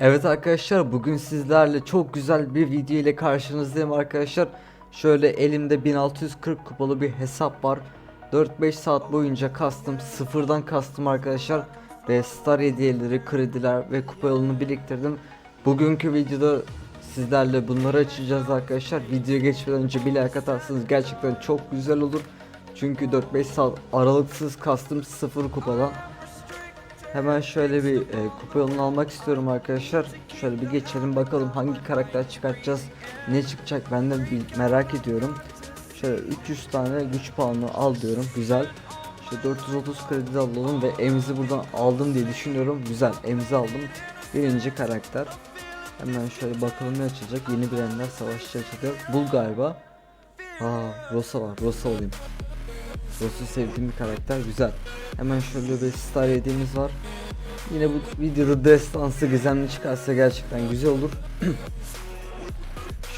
Evet arkadaşlar bugün sizlerle çok güzel bir video ile karşınızdayım arkadaşlar. Şöyle elimde 1640 kupalı bir hesap var. 4-5 saat boyunca kastım sıfırdan kastım arkadaşlar. Ve star hediyeleri, krediler ve kupa yolunu biriktirdim. Bugünkü videoda sizlerle bunları açacağız arkadaşlar. Video geçmeden önce bir like atarsanız gerçekten çok güzel olur. Çünkü 4-5 saat aralıksız kastım sıfır kupadan. Hemen şöyle bir e, kupa almak istiyorum arkadaşlar. Şöyle bir geçelim bakalım hangi karakter çıkartacağız. Ne çıkacak ben de bir merak ediyorum. Şöyle 300 tane güç puanı al diyorum. Güzel. İşte 430 kredi alalım ve emzi buradan aldım diye düşünüyorum. Güzel emzi aldım. Birinci karakter. Hemen şöyle bakalım ne açacak. Yeni bir ender savaşçı açılıyor. Bul galiba. Aa Rosa var. Rosa olayım. Rosa'yı sevdiğim bir karakter. Güzel. Hemen şöyle bir star hediyemiz var. Yine bu videoda destansı gizemli çıkarsa gerçekten güzel olur.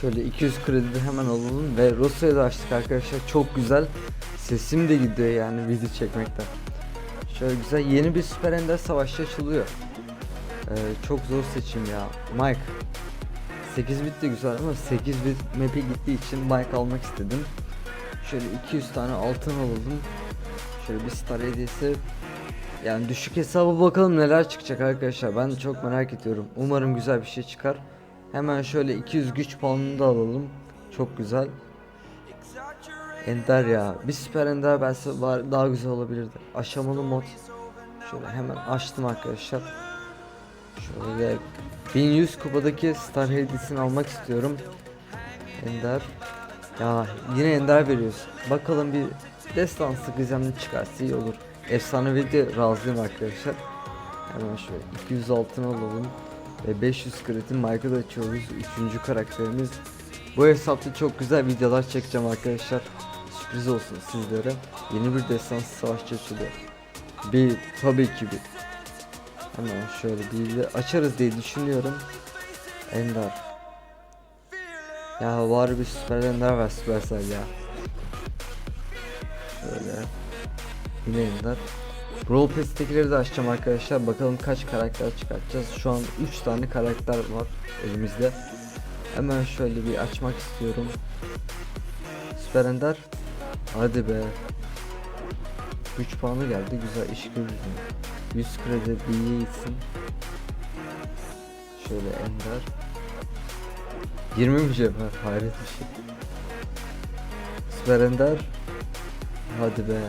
şöyle 200 kredi hemen alalım ve Rosa'yı da açtık arkadaşlar. Çok güzel. Sesim de gidiyor yani video çekmekten. Şöyle güzel yeni bir süper ender savaşçı açılıyor. Ee, çok zor seçim ya. Mike. 8 bit de güzel ama 8 bit map'e gittiği için Mike almak istedim. Şöyle 200 tane altın alalım. Şöyle bir star hediyesi. Yani düşük hesaba bakalım neler çıkacak arkadaşlar. Ben çok merak ediyorum. Umarım güzel bir şey çıkar. Hemen şöyle 200 güç puanını da alalım. Çok güzel. Ender ya. Bir süper ender var daha güzel olabilirdi. Aşamalı mod. Şöyle hemen açtım arkadaşlar. Şöyle 1100 kupadaki star hediyesini almak istiyorum. Ender. Ya yine ender veriyoruz. Bakalım bir destansı gizemli çıkarsa iyi olur. Efsanevi de razıyım arkadaşlar. Hemen şöyle 200 altın alalım. Ve 500 kredi da açıyoruz. Üçüncü karakterimiz. Bu hesapta çok güzel videolar çekeceğim arkadaşlar. Sürpriz olsun sizlere. Yeni bir destansı savaşçı açılıyor. Bir tabii ki bir. Hemen şöyle bir açarız diye düşünüyorum. Ender. Ya var bir süper ender var süpersel ya. Şöyle. Yine ender. Brawl Pass'tekileri de açacağım arkadaşlar. Bakalım kaç karakter çıkartacağız. Şu an 3 tane karakter var elimizde. Hemen şöyle bir açmak istiyorum. Süper ender. Hadi be. 3 puanı geldi. Güzel iş görürüz. 100 kredi bir iyisin. Şöyle ender. 20 mücevher hayret bir şey. Süper Ender. Hadi be.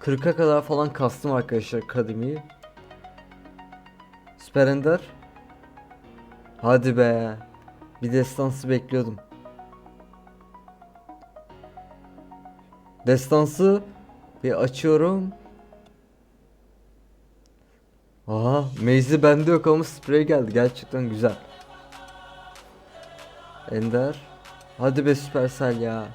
40'a kadar falan kastım arkadaşlar kademiyi. Süper Ender. Hadi be. Bir destansı bekliyordum. Destansı bir açıyorum. Aha, Maze'i bende yok ama sprey geldi. Gerçekten güzel. Ender. Hadi be Supercell ya.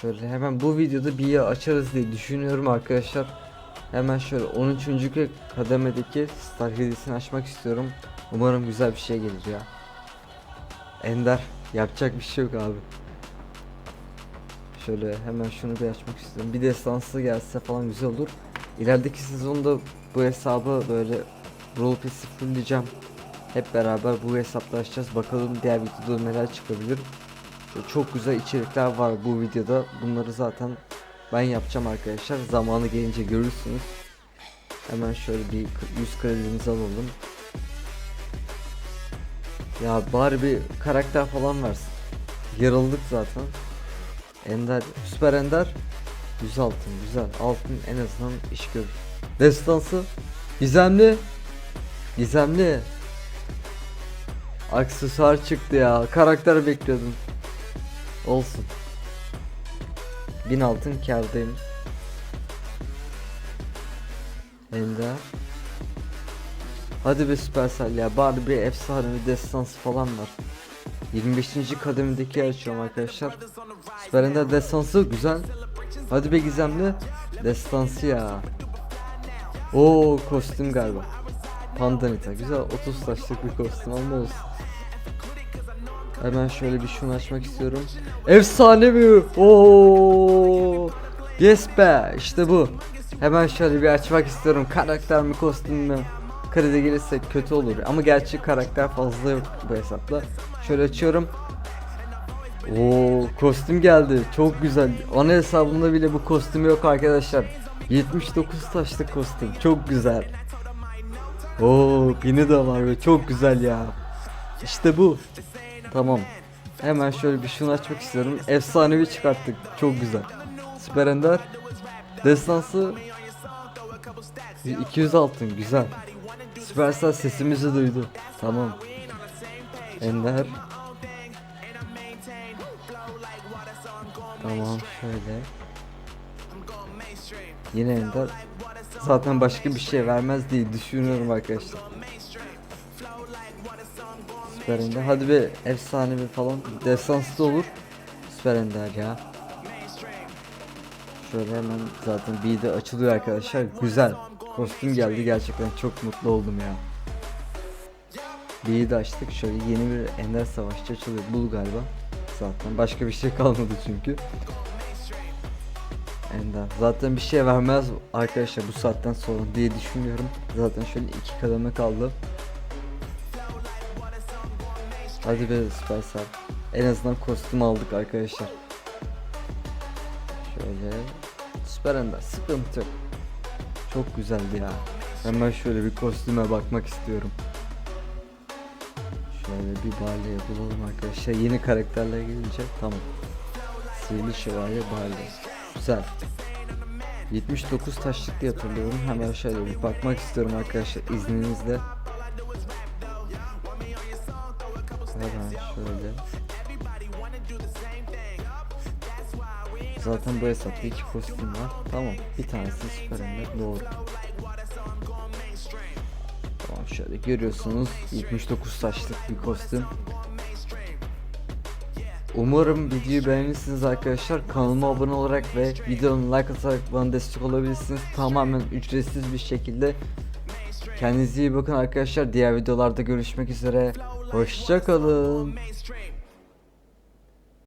Şöyle hemen bu videoda bir yer açarız diye düşünüyorum arkadaşlar. Hemen şöyle 13. kademedeki star hediyesini açmak istiyorum. Umarım güzel bir şey gelir ya. Ender. Yapacak bir şey yok abi. Şöyle hemen şunu bir açmak istiyorum. Bir destansı gelse falan güzel olur. İlerideki sezonda bu hesabı böyle role pass'i fullleyeceğim. Hep beraber bu hesapla açacağız. Bakalım diğer videoda neler çıkabilir. Şöyle Çok güzel içerikler var bu videoda. Bunları zaten ben yapacağım arkadaşlar. Zamanı gelince görürsünüz. Hemen şöyle bir 100 kredimizi alalım. Ya bari bir karakter falan versin. Yarıldık zaten. Ender, süper ender. 100 altın güzel. Altın en azından iş görür. Destansı. Gizemli. Gizemli. Aksesuar çıktı ya. Karakter bekliyordum. Olsun. 1000 altın kârdayım. Ender. Hadi be Supercell ya. Bari bir efsane bir destansı falan var. 25. kademedeki açıyorum arkadaşlar. Süper Ender destansı güzel. Hadi be gizemli. Destansı ya. Oo kostüm galiba. Pandanita güzel 30 taşlık bir kostüm ama olsun. Hemen şöyle bir şunu açmak istiyorum. Efsane mi? Oo! Yes be işte bu. Hemen şöyle bir açmak istiyorum. Karakter mi kostüm mü? kredi gelirse kötü olur ama gerçek karakter fazla yok bu hesapta. Şöyle açıyorum. Oo kostüm geldi. Çok güzel. Ana hesabımda bile bu kostüm yok arkadaşlar. 79 taşlı kostüm. Çok güzel. Oo pini de var ve çok güzel ya. İşte bu. Tamam. Hemen şöyle bir şunu açmak istiyorum. Efsanevi çıkarttık. Çok güzel. Süper Ender. Destansı 200 altın güzel. Süperstar sesimizi duydu. Tamam. Ender. Tamam şöyle. Yine Ender. Zaten başka bir şey vermez diye düşünüyorum arkadaşlar. Süper Ender. Hadi bir efsane bir falan. Destansı da olur. Süper Ender ya. Şöyle hemen zaten bir de açılıyor arkadaşlar. Güzel. Kostüm geldi gerçekten çok mutlu oldum ya. Bir de açtık şöyle yeni bir Ender Savaşçı açılıyor. Bul galiba. Zaten başka bir şey kalmadı çünkü. Ender. Zaten bir şey vermez arkadaşlar bu saatten sonra diye düşünüyorum. Zaten şöyle iki kademe kaldı. Hadi be Spicer. En azından kostüm aldık arkadaşlar. Şöyle Süper Ender sıkıntı yok. Çok güzeldi ya. Hemen şöyle bir kostüme bakmak istiyorum. Şöyle bir balya bulalım arkadaşlar. Yeni karakterler gelince tamam. Sihirli şövalye balya. Güzel. 79 taşlık hatırlıyorum. Hemen şöyle bir bakmak istiyorum arkadaşlar izninizle. Şöyle. Zaten bu hesapta iki kostüm var. Tamam. Bir tanesi süper ender. Doğru. Tamam şöyle görüyorsunuz 79 taşlık bir kostüm. Umarım videoyu beğenirsiniz arkadaşlar. Kanalıma abone olarak ve videonun like atarak bana destek olabilirsiniz. Tamamen ücretsiz bir şekilde. Kendinize iyi bakın arkadaşlar. Diğer videolarda görüşmek üzere. Hoşçakalın.